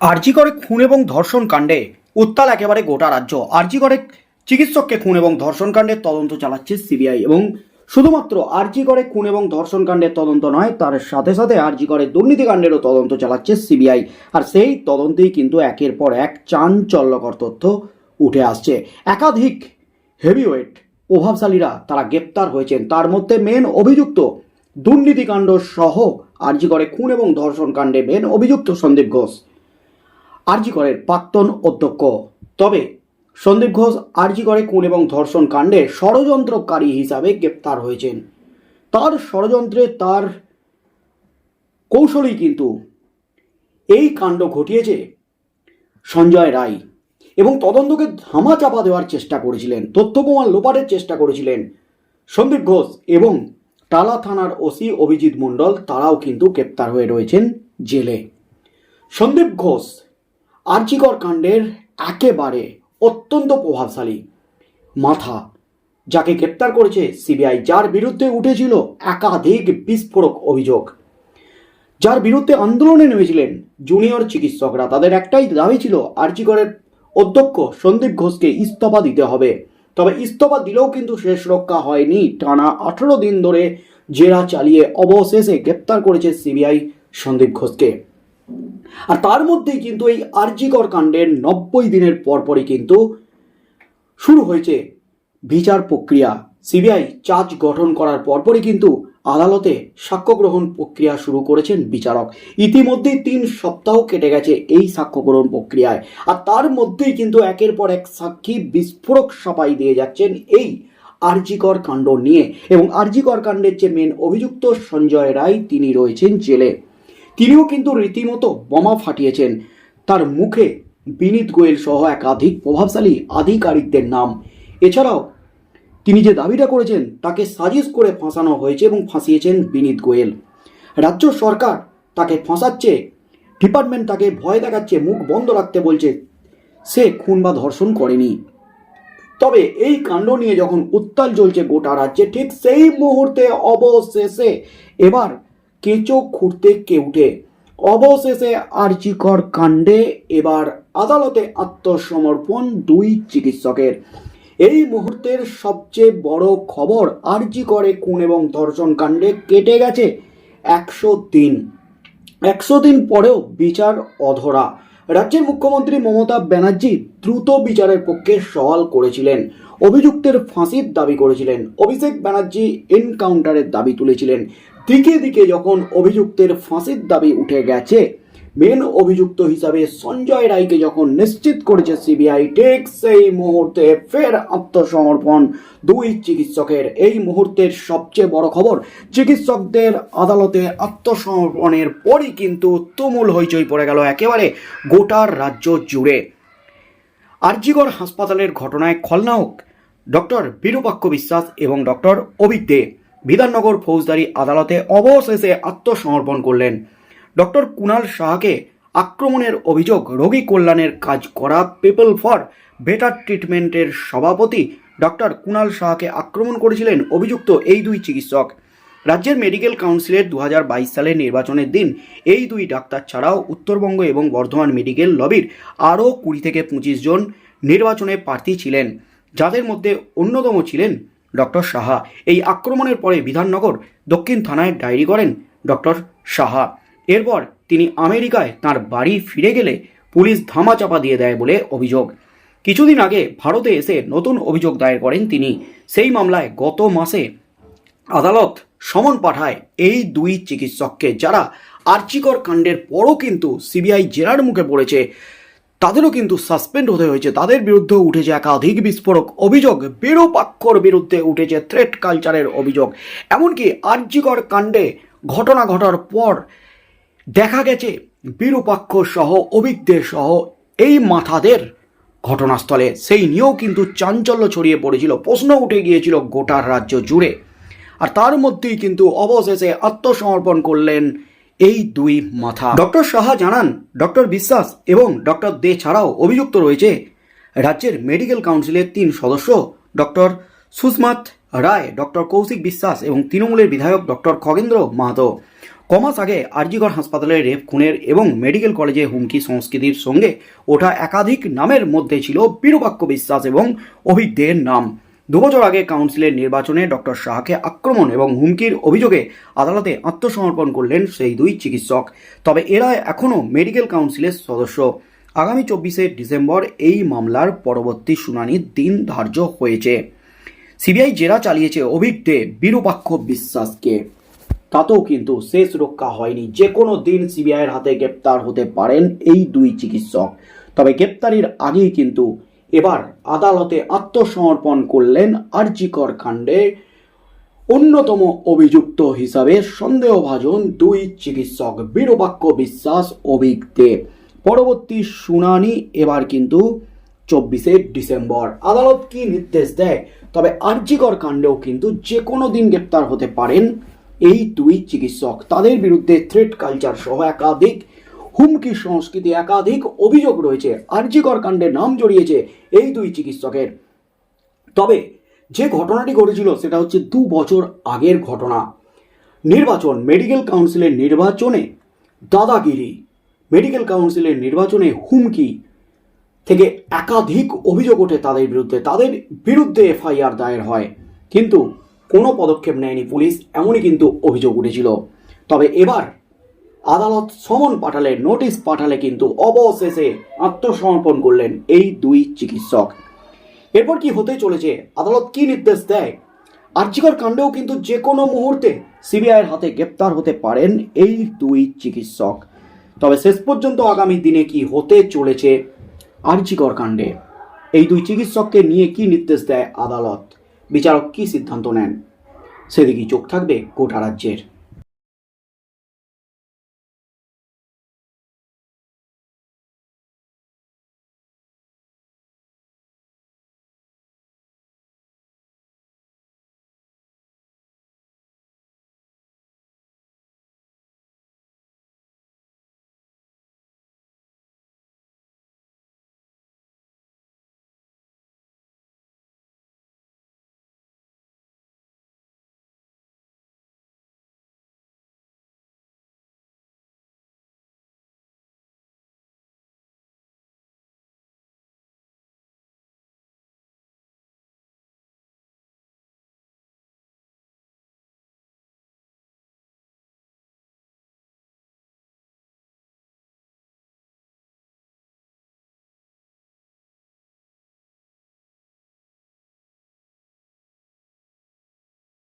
আরজি করে খুন এবং ধর্ষণ কাণ্ডে উত্তাল একেবারে গোটা রাজ্য। আরজি করে চিকিৎসককে খুন এবং ধর্ষণ কাণ্ডের তদন্ত চালাচ্ছে সিবিআই এবং শুধুমাত্র আরজি করে খুন এবং ধর্ষণ কাণ্ডের তদন্ত নয়, তার সাথে সাথে আরজি করে দুর্নীতি কাণ্ডেরও তদন্ত চালাচ্ছে সিবিআই। আর সেই তদন্তেই কিন্তু একের পর এক চাঞ্চল্যকর তথ্য উঠে আসছে। একাধিক হেভিওয়েট প্রভাবশালীরা তারা গ্রেপ্তার হয়েছেন। তার মধ্যে মেন অভিযুক্ত দুর্নীতিকাণ্ড সহ আরজি করে খুন এবং ধর্ষণ কাণ্ডে মেন অভিযুক্ত সন্দীপ ঘোষ। আরজি করের প্রাক্তন অধ্যক্ষ। তবে সন্দীপ ঘোষ আরজি করে খুন এবং ধর্ষণ কাণ্ডে ষড়যন্ত্রকারী হিসাবে গ্রেপ্তার হয়েছেন। তার ষড়যন্ত্রে তার কৌশলেই কিন্তু এই কাণ্ড ঘটিয়েছে সঞ্জয় রায় এবং তদন্তকে ধামাচাপা দেওয়ার চেষ্টা করেছিলেন তথ্য লোপাটের চেষ্টা করেছিলেন সন্দীপ ঘোষ এবং টালা থানার ওসি অভিজিৎ মণ্ডল, তারাও কিন্তু গ্রেপ্তার হয়ে রয়েছেন জেলে। সন্দীপ ঘোষ আর্জিকর কাণ্ডের একেবারে অত্যন্ত প্রভাবশালী মাথা, যাকে গ্রেপ্তার করেছে সিবিআই, যার বিরুদ্ধে উঠেছিল একাধিক বিস্ফোরক অভিযোগ। যার বিরুদ্ধে আন্দোলনে নেমেছিলেন জুনিয়র চিকিৎসকরা। তাদের একটাই দাবি ছিল, আর্জিকরের অধ্যক্ষ সন্দীপ ঘোষকে ইস্তফা দিতে হবে। তবে ইস্তফা দিলেও কিন্তু শেষ রক্ষা হয়নি। টানা আঠেরো দিন ধরে জেরা চালিয়ে অবশেষে গ্রেপ্তার করেছে সিবিআই সন্দীপ ঘোষকে। আর তার মধ্যেই কিন্তু এই আর্জিকর কাণ্ডের নব্বই দিনের পরপরই কিন্তু শুরু হয়েছে বিচার প্রক্রিয়া। সিবিআই চার্জ গঠন করার পরপরই কিন্তু আদালতে সাক্ষ্য গ্রহণ প্রক্রিয়া শুরু করেছেন বিচারক। ইতিমধ্যেই তিন সপ্তাহ কেটে গেছে এই সাক্ষ্য গ্রহণ প্রক্রিয়ায়। আর তার মধ্যেই কিন্তু একের পর এক সাক্ষী বিস্ফোরক সাপাই দিয়ে যাচ্ছেন এই আরজিকর কাণ্ড নিয়ে। এবং আরজিকর কাণ্ডের যে মেন অভিযুক্ত সঞ্জয় রায়, তিনি রয়েছেন জেলে। তিনিও কিন্তু রীতিমতো বোমা ফাটিয়েছেন। তার মুখে বিনীত গোয়েল সহ একাধিক প্রভাবশালী আধিকারিকদের নাম। এছাড়াও তিনি যে দাবিটা করেছেন, তাকে সাজিশ করে ফাঁসানো হয়েছে এবং ফাঁসিয়েছেন বিনীত গোয়েল। রাজ্য সরকার তাকে ফাঁসাচ্ছে ডিপার্টমেন্ট তাকে ভয় দেখাচ্ছে, মুখ বন্ধ রাখতে বলছে। সে খুন বা ধর্ষণ করেনি। তবে এই কাণ্ড নিয়ে যখন উত্তাল জ্বলছে গোটা রাজ্যে, ঠিক সেই মুহূর্তে অবশেষে এবার কেঁচো খুঁড়তে কেউটে অবশেষে আর্চিকর কাণ্ডে এবার আদালতে আত্মসমর্পণ দুই চিকিৎসকের। এই মুহূর্তের সবচেয়ে বড় খবর আরজি করে খুন এবং ধর্ষণ কাণ্ডে কেটে গেছে একশো দিন। একশো দিন পরেও বিচার অধরা। রাজ্যের মুখ্যমন্ত্রী মমতা ব্যানার্জি দ্রুত বিচারের পক্ষে সওয়াল করেছিলেন। অভিযুক্তের ফাঁসির দাবি করেছিলেন। অভিষেক ব্যানার্জি এনকাউন্টারের দাবি তুলেছিলেন। দিকে দিকে যখন অভিযুক্তের ফাঁসির দাবি উঠে গেছে মেন অভিযুক্ত হিসাবে সঞ্জয় রায়কে যখন নিশ্চিত করেছে সিবিআই ঠিক সেই মুহূর্তে ফের আত্মসমর্পণ দুই চিকিৎসকের। এই মুহূর্তের সবচেয়ে বড় খবর, চিকিৎসকদের আদালতে আত্মসমর্পণের পরই কিন্তু তুমুল হইচই পড়ে গেল একেবারে গোটার রাজ্য জুড়ে। আরজিগড় হাসপাতালের ঘটনায় খলনায়ক ডক্টর বিরূপাক্ষ বিশ্বাস এবং ডক্টর অভিক দে বিধাননগর ফৌজদারি আদালতে অবশেষে আত্মসমর্পণ করলেন। ডক্টর কুনাল শাহকে আক্রমণের অভিযোগ রোগী কল্যাণের কাজ করা পিপল ফর বেটার ট্রিটমেন্টের সভাপতি ডক্টর কুনাল শাহকে আক্রমণ করেছিলেন অভিযুক্ত এই দুই চিকিৎসক। রাজ্যের মেডিকেল কাউন্সিলের দু হাজার বাইশ সালের নির্বাচনের দিন এই দুই ডাক্তার ছাড়াও উত্তরবঙ্গ এবং বর্ধমান মেডিকেল লবির আরও কুড়ি থেকে পঁচিশ জন নির্বাচনে প্রার্থী ছিলেন, যাদের মধ্যে অন্যতম ছিলেন ডক্টর সাহা। এই আক্রমণের পরে বিধাননগর দক্ষিণ থানায় ডায়েরি করেন ডক্টর সাহা। এরপর তিনি আমেরিকায় তার বাড়ি ফিরে গেলে পুলিশ ধামাচাপা দিয়ে দেয় বলে অভিযোগ। কিছুদিন আগে ভারতে এসে নতুন অভিযোগ দায়ের করেন তিনি। সেই মামলায় গত মাসে আদালত সমন পাঠায় এই দুই চিকিৎসককে, যারা আর্চিকর কাণ্ডের পরও কিন্তু সিবিআই জেরার মুখে পড়েছে। তাদেরও কিন্তু সাসপেন্ড হতে হয়েছে। তাদের বিরুদ্ধে উঠেছে একাধিক বিস্ফোরক অভিযোগ। বিরূপাক্ষর বিরুদ্ধে উঠেছে থ্রেট কালচারের অভিযোগ। এমনকি আর্যিকর কাণ্ডে ঘটনা ঘটার পর দেখা গেছে বিরূপাক্ষ সহ, অভিজ্ঞদের সহ এই মাথাদের ঘটনাস্থলে। সেই নিয়েও কিন্তু চাঞ্চল্য ছড়িয়ে পড়েছিল। প্রশ্ন উঠে গিয়েছিল গোটার রাজ্য জুড়ে। আর তার মধ্যেই কিন্তু অবশেষে আত্মসমর্পণ করলেন এই দুই মাথা। ডক্টর সাহা জানান, ডক্টর বিশ্বাস এবং ডক্টর দে ছাড়াও অভিযুক্ত রয়েছে। রাজ্যের মেডিকেল কাউন্সিলের তিন সদস্য, ডক্টর সুষমাত রায়, ডক্টর কৌশিক বিশ্বাস এবং তৃণমূলের বিধায়ক ডক্টর খগেন্দ্র মাহাতো। কমাস আগে আরজিগড় হাসপাতালে রেপ, খুনের এবং মেডিকেল কলেজে হুমকি সংস্কৃতির সঙ্গে ওঠা একাধিক নামের মধ্যে ছিল বীরবাক্য বিশ্বাস এবং অভিক দেয়ের নাম। দুবছর আগে কাউন্সিলের নির্বাচনে ডক্টর শাহকে আক্রমণ এবং হুমকির অভিযোগে আদালতে আত্মসমর্পণ করলেন সেই দুই চিকিৎসক। তবে এরা এখনও মেডিকেল কাউন্সিলের সদস্য। আগামী চব্বিশে ডিসেম্বর এই মামলার পরবর্তী শুনানির দিন ধার্য হয়েছে। সিবিআই জেরা চালিয়েছে অভিক দে বিরূপাক্ষ বিশ্বাসকে। তাতেও কিন্তু শেষ রক্ষা হয়নি। যে কোনো দিন সিবিআইয়ের হাতে গ্রেপ্তার হতে পারেন এই দুই চিকিৎসক। তবে গ্রেপ্তারির আগেই কিন্তু এবার আদালতে আত্মসমর্পণ করলেন আরজিকর কাণ্ডে। অন্যতম অভিযুক্ত হিসাবে সন্দেহভাজন দুই চিকিৎসক বীরবাক্য বিশ্বাস, অভিক দে পরবর্তী শুনানি এবার কিন্তু চব্বিশে ডিসেম্বর। আদালত কি নির্দেশ দেয়? তবে আরজিকর কাণ্ডেও কিন্তু যে কোনো দিন গ্রেপ্তার হতে পারেন এই দুই চিকিৎসক। তাদের বিরুদ্ধে থ্রেট কালচার সহ একাধিক হুমকি সংস্কৃতি একাধিক অভিযোগ রয়েছে। আরজিকর কাণ্ডে নাম জড়িয়েছে এই দুই চিকিৎসকের। তবে যে ঘটনাটি ঘটেছিল সেটা হচ্ছে দু বছর আগের ঘটনা। নির্বাচন, মেডিকেল কাউন্সিলের নির্বাচনে দাদাগিরি, মেডিকেল কাউন্সিলের নির্বাচনে হুমকি থেকে একাধিক অভিযোগ ওঠে তাদের বিরুদ্ধে। তাদের বিরুদ্ধে এফআইআর দায়ের হয়। কিন্তু কোনো পদক্ষেপ নেয়নি পুলিশ, এমনই কিন্তু অভিযোগ উঠেছিল। তবে এবার আদালত সমন পাঠালে, নোটিশ পাঠালে কিন্তু অবশেষে আত্মসমর্পণ করলেন এই দুই চিকিৎসক। এরপর কি হতে চলেছে? আদালত কি নির্দেশ দেয়? আর্যিকর কাণ্ডেও কিন্তু যে কোনো মুহূর্তে সিবিআইয়ের হাতে গ্রেপ্তার হতে পারেন এই দুই চিকিৎসক। তবে শেষ পর্যন্ত আগামী দিনে কি হতে চলেছে আর্যিকর কাণ্ডে? এই দুই চিকিৎসককে নিয়ে কি নির্দেশ দেয় আদালত? বিচারক কি সিদ্ধান্ত নেন? সেদিকেই চোখ থাকবে গোটা রাজ্যের।